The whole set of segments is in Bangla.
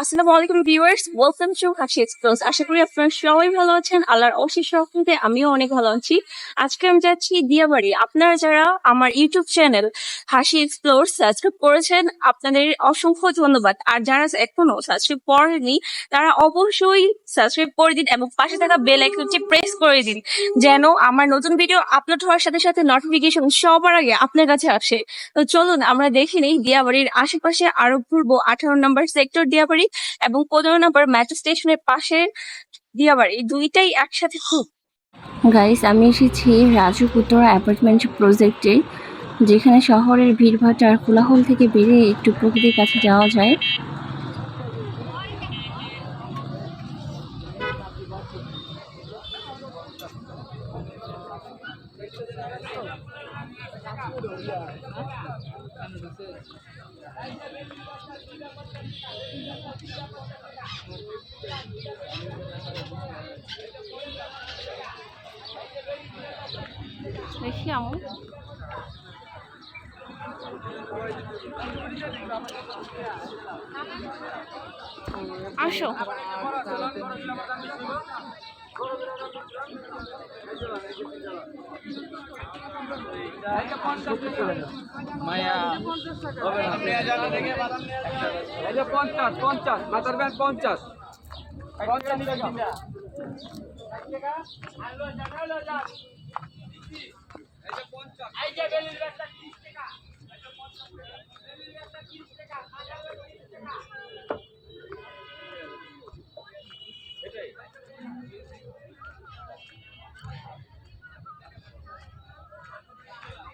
আসসালামু আলাইকুম viewers welcome to Hashi express আশা করি আপনারা সবাই ভালো আছেন, আল্লাহর অশেষ রহমতে আমিও অনেক ভালো আছি। আজকে আমি যাচ্ছি দিয়াবাড়ি। আপনারা যারা আমার YouTube channel Hashi explore subscribe করেছেন, আপনাদের অসংখ্য ধন্যবাদ। আর যারা এখনও সাবস্ক্রাইব করেনি তারা অবশ্যই সাবস্ক্রাইব করে দিন এবং পাশে থাকা বেল আইকনটি প্রেস করে দিন, যেন আমার নতুন ভিডিও আপলোড হওয়ার সাথে সাথে নোটিফিকেশন সবার আগে আপনার কাছে আসে। তো চলুন, আমরা দেখে নিই দিয়াবাড়ির আশেপাশে আরও পূর্ব আঠারো নম্বর সেক্টর দিয়াবাড়ি। এবং পনেরো নাম্বার মেট্রো স্টেশনের পাশে দিয়াবাড়ি দুইটাই একসাথে খুব গাইস আমি এসেছি রাজু অ্যাপার্টমেন্ট প্রজেক্টে যেখানে শহরের ভিড়ভাট আর কোলাহল থেকে বেরিয়ে একটু প্রকৃতির কাছে যাওয়া যায়। পঞ্চাশ পঞ্চাশ মাথার ব্যাংক পঞ্চাশ। পঞ্চাশ টাকা।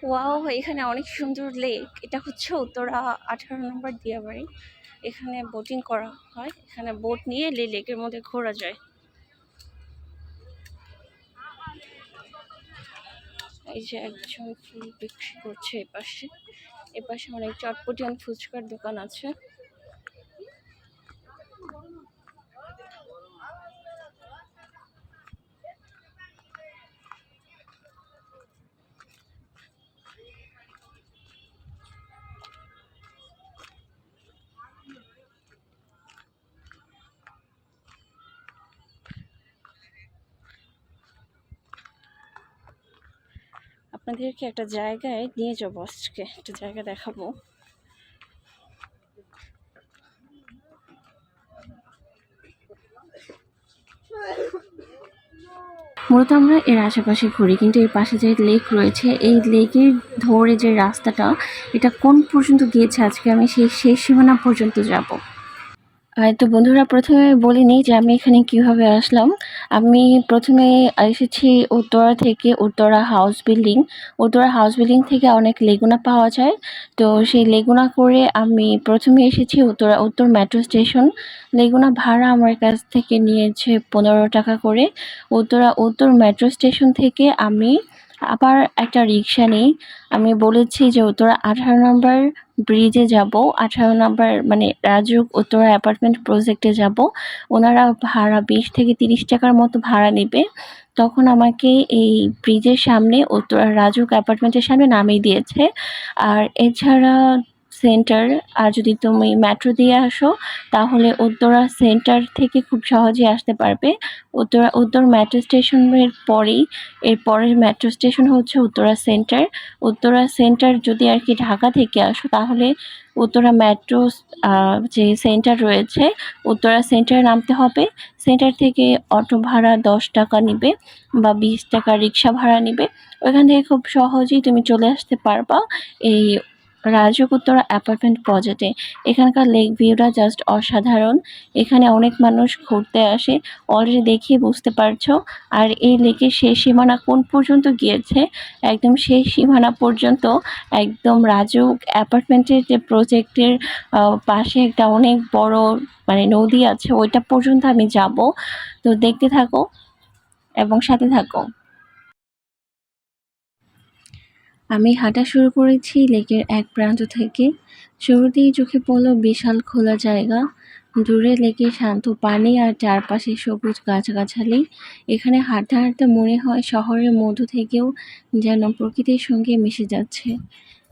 ওয়াও, এখানে অনেক সুন্দর লেক। এটা হচ্ছে উত্তরা আঠারো নম্বর দিয়াবাড়ি। এখানে বোটিং করা হয়। এখানে বোট নিয়ে লে, লেকের মধ্যে ঘোরা যায়। এই যে একজন ফুল বিক্রি করছে এপাশে। এপাশে অনেক চটপটিয়ান ফুচকার দোকান আছে। আপনাদেরকে একটা জায়গায় নিয়ে যাব আজকে। একটা জায়গা দেখাবো। মূলত আমরা এর আশেপাশে ঘুরি, কিন্তু এর পাশে যে লেক রয়েছে, এই লেকের ধরে যে রাস্তাটা, এটা কোন পর্যন্ত গিয়েছে আজকে আমি সেই শেষ সীমানা পর্যন্ত যাব। তো বন্ধুরা, প্রথমে বলিনি যে আমি এখানে কীভাবে আসলাম। আমি প্রথমে এসেছি উত্তরা থেকে Uttara house building Uttara house building থেকে অনেক লেগুনা পাওয়া যায়। তো সেই লেগুনা করে আমি প্রথমে এসেছি উত্তরা, উত্তর মেট্রো স্টেশন লেগুনা ভাড়া আমার কাছ থেকে নিয়েছে পনেরো টাকা করে। উত্তরা, উত্তর মেট্রো স্টেশন থেকে আমি আবার একটা রিক্সা নেই। আমি বলেছি যে উত্তরা আঠারো নম্বর ব্রিজে যাব। আঠারো নম্বর মানে রাজুক উত্তরা অ্যাপার্টমেন্ট প্রজেক্টে যাব। ওনারা ভাড়া বিশ থেকে তিরিশ টাকার মতো ভাড়া নেবে। তখন আমাকে এই ব্রিজের সামনে উত্তরা রাজুক অ্যাপার্টমেন্টের সামনে নামিয়ে দিয়েছে। আর এছাড়া সেন্টার, আর যদি তুমি মেট্রো দিয়ে আসো, তাহলে উত্তরা সেন্টার থেকে খুব সহজে আসতে পারবে। উত্তরা, উত্তর মেট্রো স্টেশনের পরেই, এর পরের মেট্রো স্টেশন হচ্ছে উত্তরা সেন্টার। উত্তরা সেন্টার যদি আর কি ঢাকা থেকে আসো, তাহলে উত্তরা মেট্রো যে সেন্টার রয়েছে, উত্তরা সেন্টারে নামতে হবে। সেন্টার থেকে অটো ভাড়া দশ টাকা নিবে বা বিশ টাকা রিক্সা ভাড়া নিবে। ওইখান থেকে খুব সহজেই তুমি চলে আসতে পারবা। এই রাজক উত্তরা অ্যাপার্টমেন্ট প্রজেক্টে এখানকার লেক ভিউটা জাস্ট অসাধারণ। এখানে অনেক মানুষ ঘুরতে আসে। অলরেডি দেখেই বুঝতে পারছ। আর এই লেকের শেষ সীমানা কোন পর্যন্ত গিয়েছে? একদম শেষ সীমানা পর্যন্ত একদম রাজুক অ্যাপার্টমেন্টের যে প্রজেক্টের পাশে একটা অনেক বড় মানে নদী আছে, ওইটা পর্যন্ত আমি যাব। তো দেখতে থাকো এবং সাথে থাকো। আমি হাঁটা শুরু করেছি লেকের এক প্রান্ত থেকে। শুরুতেই চোখে পড়ল বিশাল খোলা জায়গা। দূরে লেকের শান্ত পানি আর চারপাশে সবুজ গাছগাছালি। এখানে হাঁটতে হাঁটতে মনে হয় শহরের মধ্য থেকেও যেন প্রকৃতির সঙ্গে মিশে যাচ্ছে।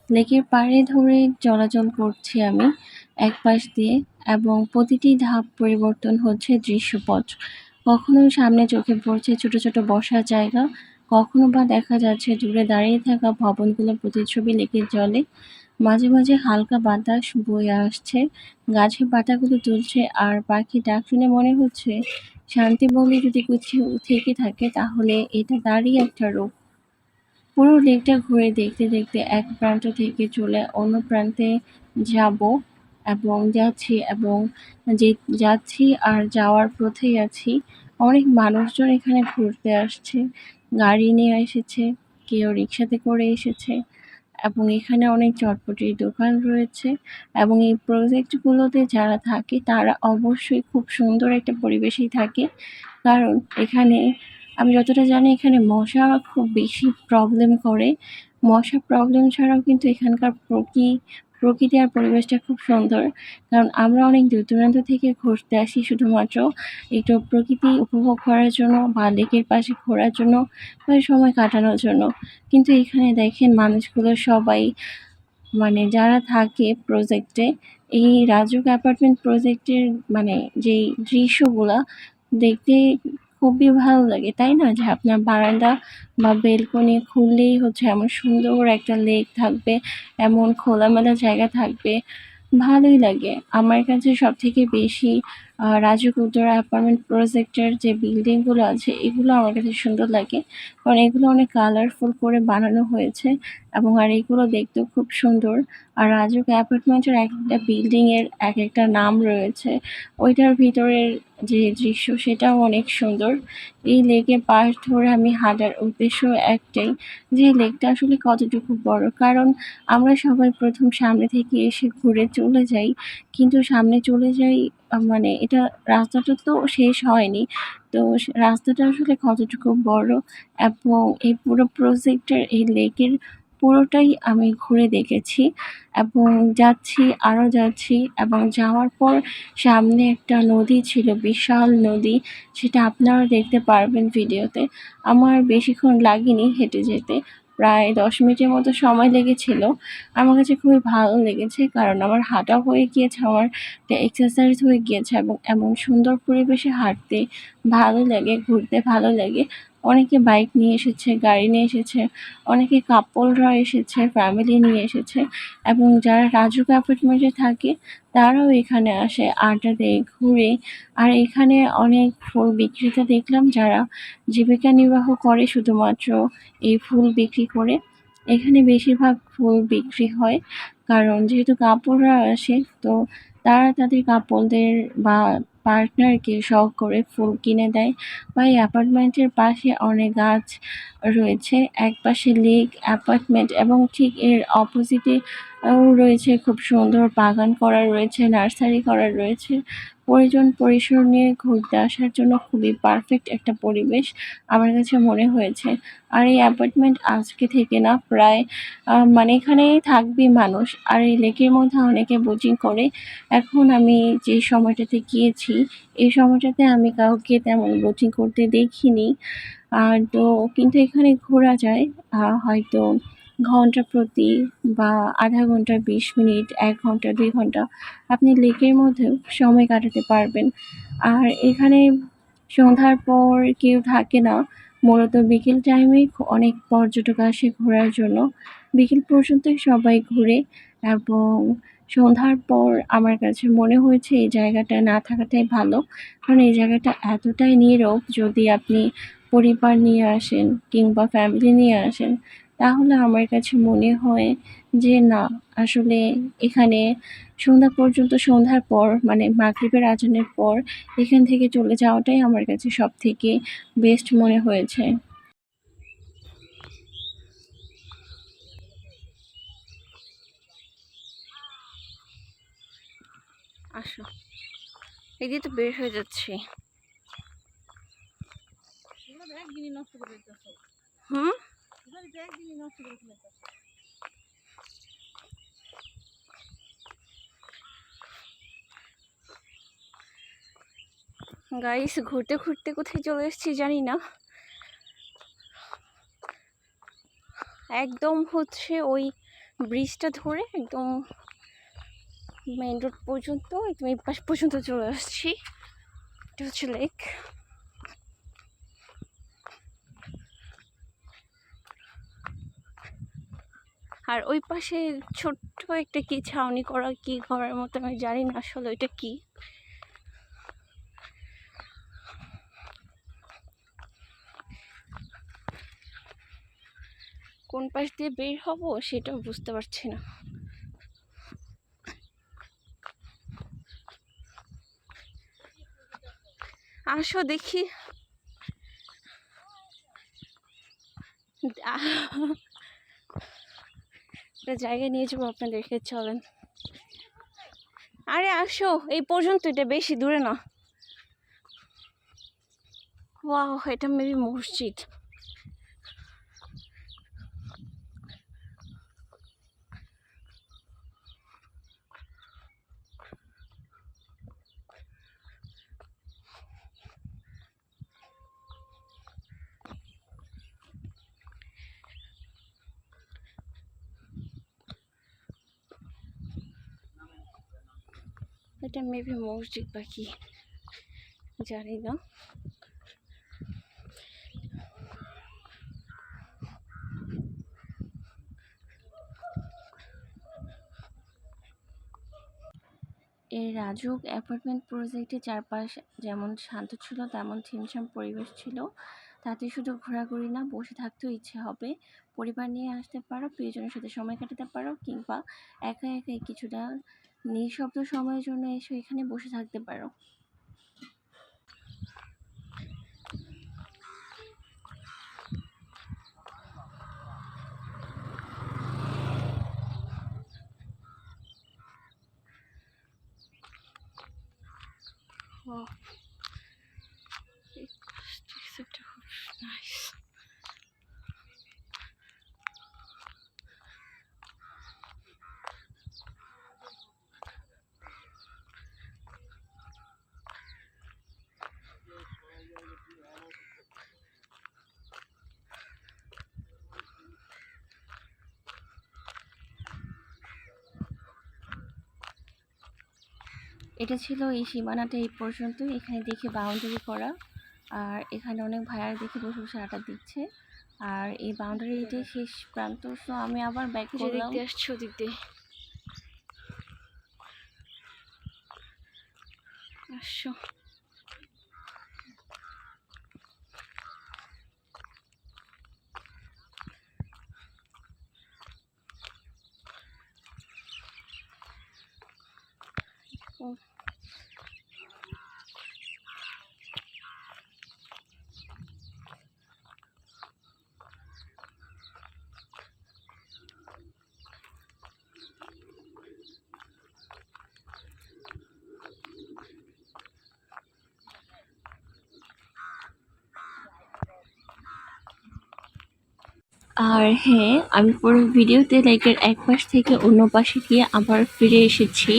লেকের পাড়ে ধরে চলাচল করছি আমি এক পাশ দিয়ে এবং প্রতিটি ধাপ পরিবর্তন হচ্ছে দৃশ্যপট। কখনো সামনে চোখে পড়ছে ছোট ছোট বসার জায়গা কখনো বা দেখা যাচ্ছে দূরে দাঁড়িয়ে থাকা ভবনগুলোর প্রতিচ্ছবি লেকের জলে মাঝে মাঝে হালকা বাতাস বয়ে আসছে, গাছের পাতাগুলো তুলছে আর পাখি ডাক শুনে মনে হচ্ছে শান্তি বলে যদি কিছু থেকে থাকে তাহলে এটা তারই একটা রূপ। পুরো লেকটা ঘুরে দেখতে দেখতে এক প্রান্ত থেকে চলে অন্য প্রান্তে যাব এবং যাচ্ছি এবং যে যাচ্ছি আর যাওয়ার পথেই আছি। অনেক মানুষজন এখানে ঘুরতে আসছে। গাড়ি নিয়ে এসেছে, কেউ রিক্সাতে করে এসেছে এবং এখানে অনেক চটপটির দোকান রয়েছে এবং এই প্রজেক্টগুলোতে যারা থাকে তারা অবশ্যই খুব সুন্দর একটা পরিবেশেই থাকে। কারণ এখানে, আমি যতটা জানি এখানে মশা খুব বেশি প্রবলেম করে। মশা প্রবলেম ছাড়াও কিন্তু এখানকার প্রকৃ প্রকৃতি আর পরিবেশটা খুব সুন্দর। কারণ আমরা অনেক দূর দূরান্ত থেকে ঘুরতে আসি শুধুমাত্র একটু প্রকৃতি উপভোগ করার জন্য বা লেকের পাশে ঘোরার জন্য বা সময় কাটানোর জন্য। কিন্তু এখানে দেখেন মানুষগুলো সবাই মানে যারা থাকে প্রজেক্টে এই রাজুক অ্যাপার্টমেন্ট প্রজেক্টের মানে যেই দৃশ্যগুলা দেখতে খুবই ভালো লাগে, তাই না? যে আপনার বারান্দা বা বেলকনি খুললেই হচ্ছে এমন সুন্দর একটা লেক থাকবে, এমন খোলামেলা জায়গা থাকবে, ভালোই লাগে। আমার কাছে সব থেকে বেশি আহ, রাজুক উত্তরা অ্যাপার্টমেন্ট প্রজেক্টের যে বিল্ডিংগুলো আছে এগুলো আমার কাছে সুন্দর লাগে। কারণ এগুলো অনেক কালারফুল করে বানানো হয়েছে এবং আর এগুলো দেখতেও খুব সুন্দর। আর রাজুক অ্যাপার্টমেন্টের এক একটা বিল্ডিংয়ের এক একটা নাম রয়েছে। ওইটার ভিতরের যে দৃশ্য সেটাও অনেক সুন্দর। এই লেকে পাশ ধরে আমি হাঁটার উদ্দেশ্য একটাই যে লেকটা আসলে কতটুকু বড়। কারণ আমরা সবাই প্রথম সামনে থেকে এসে ঘুরে চলে যাই কিন্তু সামনে চলে যাই মানে এটা রাস্তাটা তো শেষ হয়নি। তো রাস্তাটা আসলে কতটুকু বড় এবং এই পুরো প্রজেক্টের এই লেকের পুরোটাই আমি ঘুরে দেখেছি এবং যাচ্ছি আরও যাচ্ছি এবং যাওয়ার পর সামনে একটা নদী ছিল, বিশাল নদী। সেটা আপনারা দেখতে পারবেন ভিডিওতে আমার বেশিক্ষণ লাগেনি হেঁটে যেতে। প্রায় দশ মিনিটের মতো সময় লেগেছিল। আমার কাছে খুবই ভালো লেগেছে কারণ আমার হাঁটা হয়ে গিয়েছে, আমার এক্সারসাইজ হয়ে গিয়েছে এবং এমন সুন্দর পরিবেশে হাঁটতে ভালো লাগে, ঘুরতে ভালো লাগে। অনেকে বাইক নিয়ে এসেছে, গাড়ি নিয়ে এসেছে, অনেকে কাপলরা এসেছে ফ্যামিলি নিয়ে এসেছে এবং যারা রাজুক অ্যাপার্টমেন্টে থাকে, তারাও এখানে আসে আড্ডা দেয়, ঘুরে। আর এখানে অনেক ফুল বিক্রেতা দেখলাম যারা জীবিকা নির্বাহ করে শুধুমাত্র এই ফুল বিক্রি করে। এখানে বেশিরভাগ ফুল বিক্রি হয় কারণ যেহেতু কাপড়রা আসে, তো তারা তাদের কাপড়দের বা পার্টনারকে শখ করে ফুল কিনে দেয়। বা এই অ্যাপার্টমেন্টের পাশে অনেক গাছ রয়েছে। একপাশে লেক, অ্যাপার্টমেন্ট এবং ঠিক এর অপোজিটে রয়েছে খুব সুন্দর বাগান করা রয়েছে, নার্সারি করা রয়েছে। প্রয়োজন পরিসর নিয়ে ঘুরতে আসার জন্য খুবই পারফেক্ট একটা পরিবেশ আমার কাছে মনে হয়েছে। আর এই অ্যাপার্টমেন্ট আজকে থেকে না প্রায় মানে এখানেই থাকবে মানুষ। আর এই লেকের মধ্যে অনেকে বোটিং করে। এখন আমি যে সময়টাতে গিয়েছি, এই সময়টাতে আমি কাউকে তেমন বোটিং করতে দেখিনি। আর তো কিন্তু এখানে ঘোরা যায় হয়তো ঘণ্টা প্রতি বা আধা ঘণ্টা, বিশ মিনিট, এক ঘণ্টা, দুই ঘণ্টা আপনি লেকের মধ্যেও সময় কাটাতে পারবেন। আর এখানে সন্ধ্যার পর কেউ থাকে না। মূলত বিকেল টাইমে অনেক পর্যটক আসে ঘোরার জন্য। বিকেল পর্যন্তই সবাই ঘুরে এবং সন্ধ্যার পর আমার কাছে মনে হয়েছে এই জায়গাটা না থাকাটাই ভালো। কারণ এই জায়গাটা এতটাই নীরব যদি আপনি পরিবার নিয়ে আসেন কিংবা ফ্যামিলি নিয়ে আসেন। তাহলে আমার কাছে মনে হয় যে না আসলে এখানে সন্ধ্যা পর্যন্ত সন্ধ্যার পর মানে মাগরিবের আজানের পর এখান থেকে চলে যাওয়াটাই আমার কাছে সব থেকে বেস্ট মনে হয়েছে। আসো। এদিকে তো বের হয়ে যাচ্ছি। হুম? গাইস ঘুরতে ঘুরতে কোথায় চলে এসেছি জানি না। একদম হচ্ছে ওই ব্রিজটা ধরে একদম মেন রোড পর্যন্ত, একদম এই পাশ পর্যন্ত চলে আসছি। এটা হচ্ছে লেক আর ওই পাশে ছোট্ট একটা কি ছাউনি করা কি ঘরের মতো আমি জানি না আসলে ওইটা কি। কোন পাশ দিয়ে বের হব সেটাও বুঝতে পারছি না। আসো দেখি। একটা জায়গায় নিয়ে যাব, আপনাদেরকে চলেন। আরে, আসো, এই পর্যন্ত, এটা বেশি দূরে না। ওয়াও, এটা মেবি মসজিদ। এটা মেবি মসজিদ পাখি জানি না। এই রাজুক অ্যাপার্টমেন্ট প্রজেক্টের চারপাশ যেমন শান্ত ছিল, তেমন ছিমছাম পরিবেশ ছিল। তাতে শুধু ঘোরাঘুরি না, বসে থাকতেও ইচ্ছে হবে। পরিবার নিয়ে আসতে পারো, প্রিয়জনের সাথে সময় কাটাতে পারো, কিংবা একা একাই কিছুটা নিঃশব্দ সময়ের জন্য এসে এখানে বসে থাকতে পারো Wow. এই টেক্সচারটা খুব নাইস এটা ছিল এই সীমানাটা এই পর্যন্ত। এখানে দেখে বাউন্ডারি করা। আর এখানে অনেক ভাইয়ার দেখে বসে বসে আটা দিচ্ছে। আর এই বাউন্ডারি এটাই শেষ প্রান্ত। সো আমি আবার ব্যাক করলাম। আসছি দিয়ে। আসো। ও আর হ্যাঁ আমি পুরো ভিডিওতে লেকের এক পাশ থেকে অন্য পাশে গিয়ে আবার ফিরে এসেছি।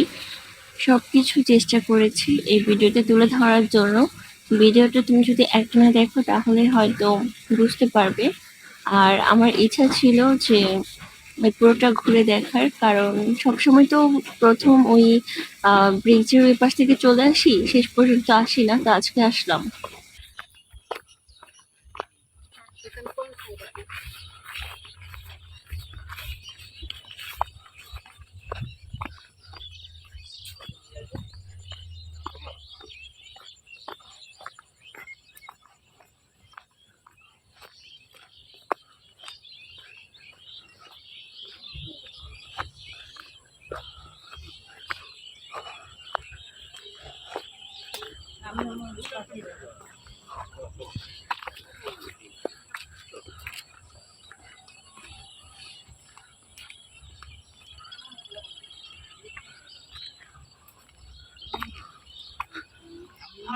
সব কিছু চেষ্টা করেছি এই ভিডিওতে তুলে ধরার জন্য। ভিডিওটা তুমি যদি একটানা দেখো তাহলে হয়তো বুঝতে পারবে। আর আমার ইচ্ছা ছিল যে ওই পুরোটা ঘুরে দেখার, কারণ সবসময় তো প্রথম ওই ব্রিজের ওই পাশ থেকে চলে আসি, শেষ পর্যন্ত আসি না, তো আজকে আসলাম।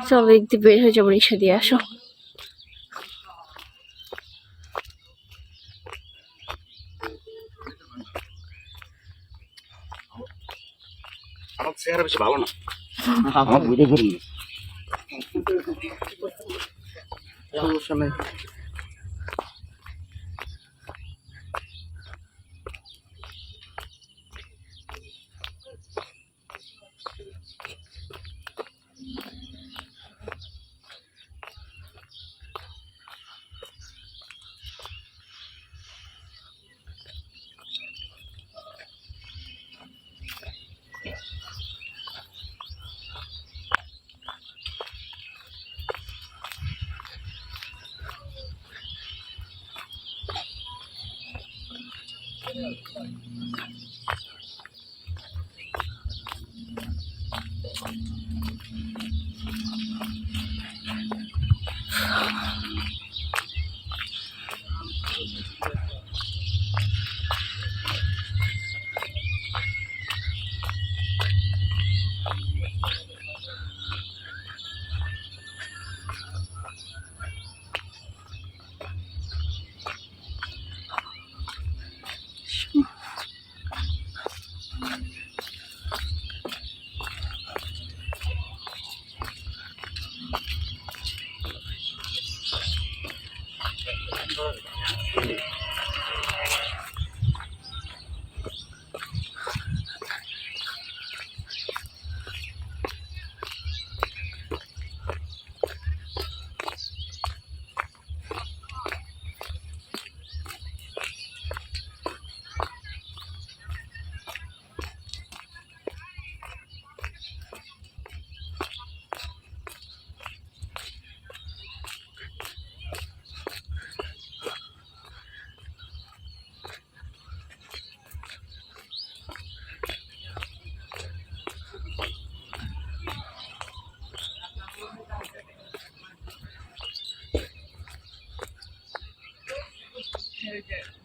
চলো একদিন বের হয়ে যাব রিক্সা দিয়ে আসো। আমার চেহারা বেশি ভালো না। আমার বুঝে ধরি সমস্যা নেই Okay.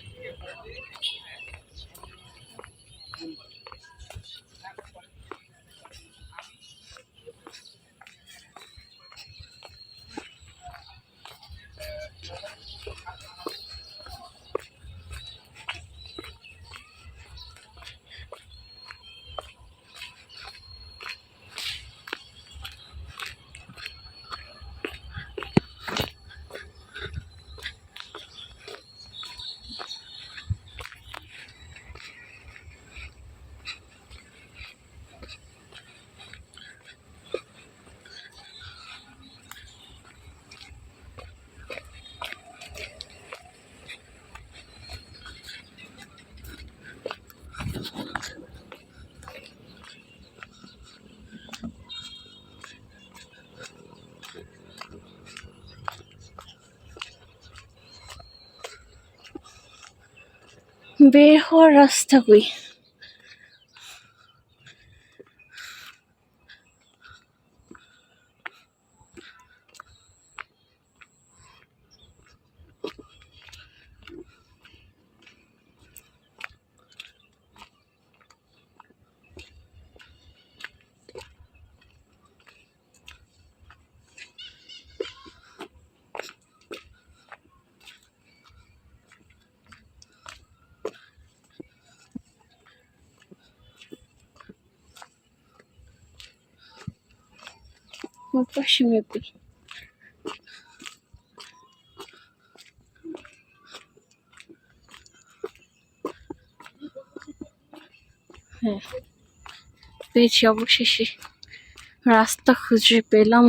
বের হওয়ার রাস্তা কই? ওর পাশে মেপি হ্যাঁ পেয়েছি অবশেষে। রাস্তা খুঁজে পেলাম।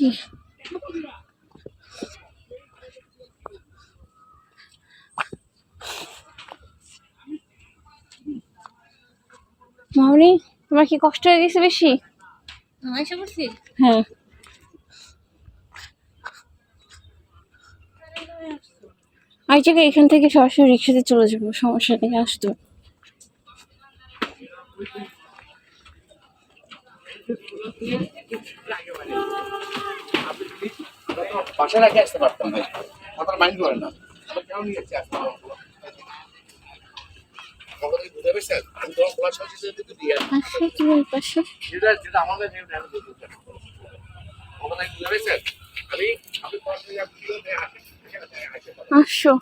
কি মামনি তোমার কি কষ্ট হয়ে গেছে বেশি? করছি হ্যাঁ। জায়গায় এখান থেকে সরাসরি রিক্সাতে চলে যাব সমস্যা নেই আসতো। বাসায় রাখে আসতে পারতাম ভাই আপনার মাইন্ড করে না। কেমন নিয়ে যাচ্ছি আসতে আসে? আসো।